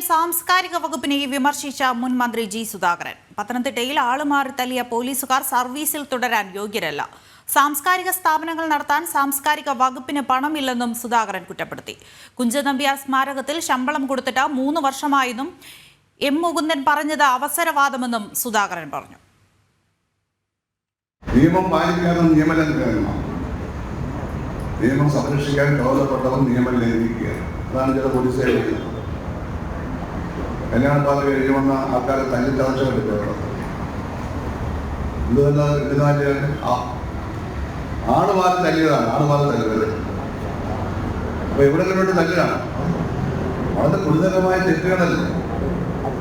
പോലീസിനെയും സാംസ്കാരിക വകുപ്പിനെ വിമർശിച്ച മുൻ മന്ത്രി ജി സുധാകരൻ. പത്തനംതിട്ടയിൽ ആളുമാറി തല്ലിയ പോലീസുകാർ സർവീസിൽ തുടരാൻ യോഗ്യരല്ല. സാംസ്കാരിക സ്ഥാപനങ്ങൾ നടത്താൻ സാംസ്കാരിക വകുപ്പിന് പണമില്ലെന്നും സുധാകരൻ കുറ്റപ്പെടുത്തി. കുഞ്ചനമ്പ്യാർ സ്മാരകത്തിൽ ശമ്പളം കൊടുത്തിട്ട് മൂന്ന് വർഷമായെന്നും എം മുകുന്ദൻ പറഞ്ഞത് അവസരവാദമെന്നും സുധാകരൻ പറഞ്ഞു. നിയമം പാലിക്കാനും നിയമലംഘനമാണ് നിയമം സംരക്ഷിക്കാൻ ചുമതലപ്പെട്ടവൻ നിയമം ലംഘിക്കുക അതാണ് ചില പോലീസുകാർ ചെയ്യുന്നത് കല്യാണപ്പാത കഴിഞ്ഞ് വന്ന ആൾക്കാരെ തല്ലി തളച്ച കണ്ടിട്ട് എന്ത് തന്നെ ഇരുന്നാൽ ആണുമാർ തല്ലിയതാണ് ആണുമാർ തല്ലിയത്. അപ്പൊ ഇവിടെ കണ്ടോട്ട് തല്ലിയാണ് വളരെ ഗുരുതരമായ തെറ്റുകളല്ലേ?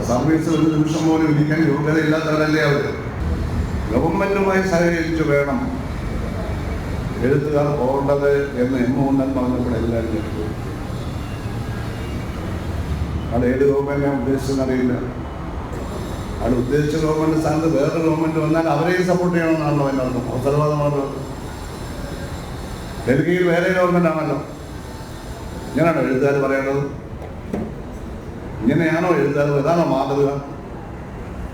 സർവീസ് ഒരു നിമിഷം പോലും ഇരിക്കാൻ യോഗ്യതയില്ലാത്തവരല്ലേ അവർ? ഗവൺമെന്റുമായി സഹകരിച്ചു വേണം എഴുത്തുകാർ പോകേണ്ടത് എന്ന് എം മോഹൻലാൽ പറഞ്ഞപ്പോൾ എല്ലാവരും അത് ഏത് ഉദ്ദേശിച്ചെന്ന് ഉദ്ദേശിച്ചെന്നറിയില്ല അത് ഉദ്ദേശിച്ച ഗവൺമെന്റ് സ്ഥാനത്ത് വേറൊരു ഗവൺമെന്റ് വന്നാൽ അവരെയും സപ്പോർട്ട് ചെയ്യണമെന്നാണല്ലോ എന്റെ അർത്ഥം അവസരവാദമാണല്ലോ ഡൽഹിയിൽ വേറെ ഗവൺമെന്റ് ആണല്ലോ. ഇങ്ങനെയാണോ എഴുത്തുകാർ പറയേണ്ടത്? ഇങ്ങനെയാണോ എഴുതാറ് ഇതാണോ മാതൃക?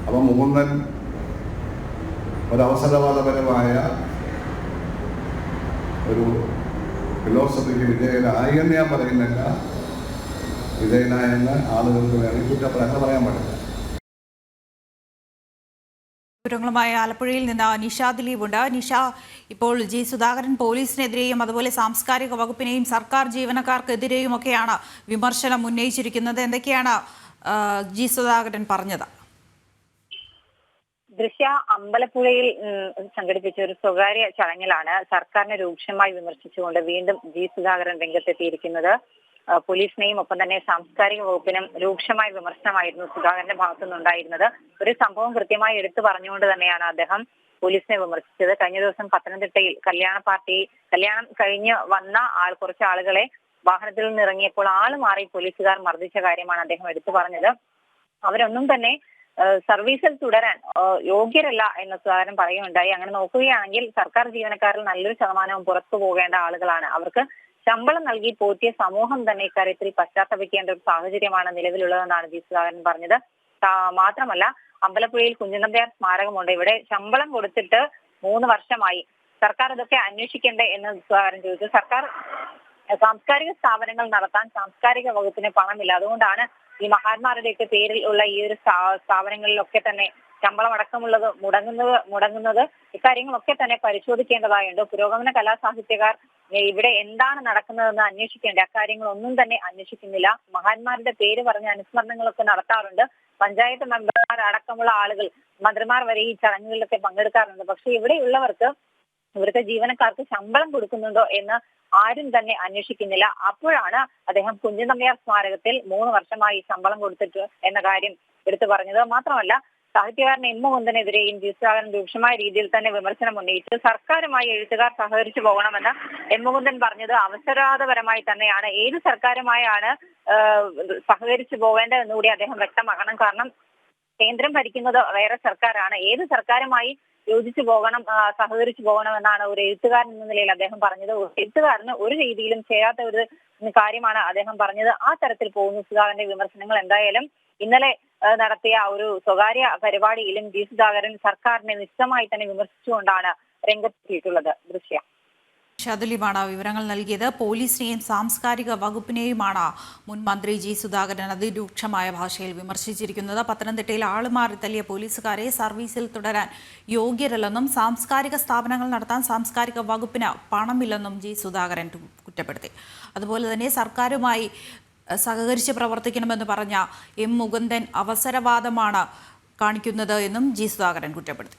അപ്പം മുകുന്ദൻ ഒരവസരവാദപരമായ ഒരു ഫിലോസഫിക്ക് വിധേയനായി എന്ന് ഞാൻ പറയുന്നില്ല. വിധേയനായെന്ന് ആളുകൾക്ക് വേണമെങ്കിൽ കുറ്റപ്രകാരം പറയാൻ പാടില്ല വിവരങ്ങളുമായി ആലപ്പുഴയിൽ നിന്ന് നിഷ ദിലീപുണ്ട്. നിഷ ഇപ്പോൾ ജി സുധാകരൻ പോലീസിനെതിരെയും അതുപോലെ സാംസ്കാരിക വകുപ്പിനെയും സർക്കാർ ജീവനക്കാർക്കെതിരെയും ഒക്കെയാണ് വിമർശനം ഉന്നയിച്ചിരിക്കുന്നത്. എന്തൊക്കെയാണ് ജി സുധാകരൻ പറഞ്ഞത്? ദൃശ്യ അമ്പലപ്പുഴയിൽ സംഘടിപ്പിച്ച ഒരു സ്വകാര്യ ചടങ്ങിലാണ് സർക്കാരിനെ രൂക്ഷമായി വിമർശിച്ചുകൊണ്ട് വീണ്ടും ജി സുധാകരൻ രംഗത്തെത്തിയിരിക്കുന്നത്. പോലീസിനെയും ഒപ്പം തന്നെ സാംസ്കാരിക വകുപ്പിനും രൂക്ഷമായ വിമർശനമായിരുന്നു സുധാകരന്റെ ഭാഗത്തുനിന്നുണ്ടായിരുന്നത്. ഒരു സംഭവം കൃത്യമായി എടുത്തു പറഞ്ഞുകൊണ്ട് തന്നെയാണ് അദ്ദേഹം പോലീസിനെ വിമർശിച്ചത്. കഴിഞ്ഞ ദിവസം പത്തനംതിട്ടയിൽ കല്യാണ പാർട്ടി കല്യാണം കഴിഞ്ഞ് വന്ന ആൾ കുറച്ച് ആളുകളെ വാഹനത്തിൽ നിന്ന് ഇറങ്ങിയപ്പോൾ ആൾ മാറി പോലീസുകാർ മർദ്ദിച്ച കാര്യമാണ് അദ്ദേഹം എടുത്തു പറഞ്ഞത്. അവരൊന്നും തന്നെ സർവീസിൽ തുടരാൻ യോഗ്യരല്ല എന്ന് സുധാകരൻ പറയുകയുണ്ടായി. അങ്ങനെ നോക്കുകയാണെങ്കിൽ സർക്കാർ ജീവനക്കാരിൽ നല്ലൊരു ശതമാനവും പുറത്തു പോകേണ്ട ആളുകളാണ്. അവർക്ക് ശമ്പളം നൽകി പോറ്റിയ സമൂഹം തന്നെ ഇക്കാര്യത്തിൽ പശ്ചാത്തപിക്കേണ്ട ഒരു സാഹചര്യമാണ് നിലവിലുള്ളതെന്നാണ് ജി സുധാകരൻ പറഞ്ഞത് മാത്രമല്ല അമ്പലപ്പുഴയിൽ കുഞ്ഞനമ്പ്യാർ സ്മാരകമുണ്ട്. ഇവിടെ ശമ്പളം കൊടുത്തിട്ട് മൂന്ന് വർഷമായി. സർക്കാർ ഇതൊക്കെ അന്വേഷിക്കണ്ടേ എന്ന് സുധാകരൻ ചോദിച്ചു. സർക്കാർ സാംസ്കാരിക സ്ഥാപനങ്ങൾ നടത്താൻ സാംസ്കാരിക വകുപ്പിന് പണമില്ല. അതുകൊണ്ടാണ് ഈ മഹാത്മാരുടെയൊക്കെ പേരിൽ ഉള്ള ഈ ഒരു സ്ഥാ- സ്ഥാപനങ്ങളിലൊക്കെ തന്നെ ശമ്പളം അടക്കമുള്ളത് മുടങ്ങുന്നത് മുടങ്ങുന്നത് ഇക്കാര്യങ്ങളൊക്കെ തന്നെ പരിശോധിക്കേണ്ടതായുണ്ട്. പുരോഗമന കലാസാഹിത്യകാർ ഇവിടെ എന്താണ് നടക്കുന്നതെന്ന് അന്വേഷിക്കേണ്ട. അക്കാര്യങ്ങളൊന്നും തന്നെ അന്വേഷിക്കുന്നില്ല. മഹാന്മാരുടെ പേര് പറഞ്ഞ അനുസ്മരണങ്ങളൊക്കെ നടത്താറുണ്ട്. പഞ്ചായത്ത് മെമ്പർമാർ അടക്കമുള്ള ആളുകൾ മന്ത്രിമാർ വരെ ഈ ചടങ്ങുകളിലൊക്കെ പങ്കെടുക്കാറുണ്ട്. പക്ഷെ ഇവിടെയുള്ളവർക്ക് ഇവിടുത്തെ ജീവനക്കാർക്ക് ശമ്പളം കൊടുക്കുന്നുണ്ടോ എന്ന് ആരും തന്നെ അന്വേഷിക്കുന്നില്ല. അപ്പോഴാണ് അദ്ദേഹം കുഞ്ഞുനമ്പ്യാർ സ്മാരകത്തിൽ മൂന്ന് വർഷമായി ശമ്പളം കൊടുത്തിട്ട് എന്ന കാര്യം എടുത്തു പറഞ്ഞത്. മാത്രമല്ല സാഹിത്യകാരൻ എം മുകുന്ദനെതിരെയും ജി സുധാകരൻ രൂക്ഷമായ രീതിയിൽ തന്നെ വിമർശനം ഉന്നയിച്ച് സർക്കാരുമായി എഴുത്തുകാർ സഹകരിച്ചു പോകണമെന്ന് എം മുകുന്ദൻ പറഞ്ഞത് അവസരവാദപരമായി തന്നെയാണ്. ഏത് സർക്കാരുമായാണ് സഹകരിച്ചു പോകേണ്ടതെന്നുകൂടി അദ്ദേഹം വ്യക്തമാക്കണം. കാരണം കേന്ദ്രം ഭരിക്കുന്നത് വേറെ സർക്കാരാണ്. ഏത് സർക്കാരുമായി യോജിച്ചു പോകണം സഹകരിച്ചു പോകണം എന്നാണ് ഒരു എഴുത്തുകാരൻ എന്ന നിലയിൽ അദ്ദേഹം പറഞ്ഞത്. എഴുത്തുകാരന് ഒരു രീതിയിലും ചെയ്യാത്ത ഒരു കാര്യമാണ് അദ്ദേഹം പറഞ്ഞത്. ആ തരത്തിൽ പോകുന്നു സുധാകരന്റെ വിമർശനങ്ങൾ. എന്തായാലും ഇന്നലെ നടത്തിയ ഒരു സ്വകാര്യ പരിപാടിയിലും ജി സുധാകരൻ സർക്കാരിനെ നിശ്ചിതമായി തന്നെ വിമർശിച്ചുകൊണ്ടാണ് രംഗത്തെത്തിയിട്ടുള്ളത്. ദൃശ്യ. ഷതുലിമാണ് വിവരങ്ങൾ നൽകിയത്. പോലീസിനെയും സാംസ്കാരിക വകുപ്പിനെയുമാണ് മുൻ മന്ത്രി ജി സുധാകരൻ അതിരൂക്ഷമായ ഭാഷയിൽ വിമർശിച്ചിരിക്കുന്നത്. പത്തനംതിട്ടയിൽ ആളുമാറി തല്ലിയ പോലീസുകാരെ സർവീസിൽ തുടരാൻ യോഗ്യരല്ലെന്നും സാംസ്കാരിക സ്ഥാപനങ്ങൾ നടത്താൻ സാംസ്കാരിക വകുപ്പിന് പണമില്ലെന്നും ജി സുധാകരൻ കുറ്റപ്പെടുത്തി. അതുപോലെ തന്നെ സർക്കാരുമായി സഹകരിച്ച് പ്രവർത്തിക്കണമെന്ന് പറഞ്ഞ എം മുകുന്ദൻ അവസരവാദമാണ് കാണിക്കുന്നത് എന്നും ജി സുധാകരൻ കുറ്റപ്പെടുത്തി.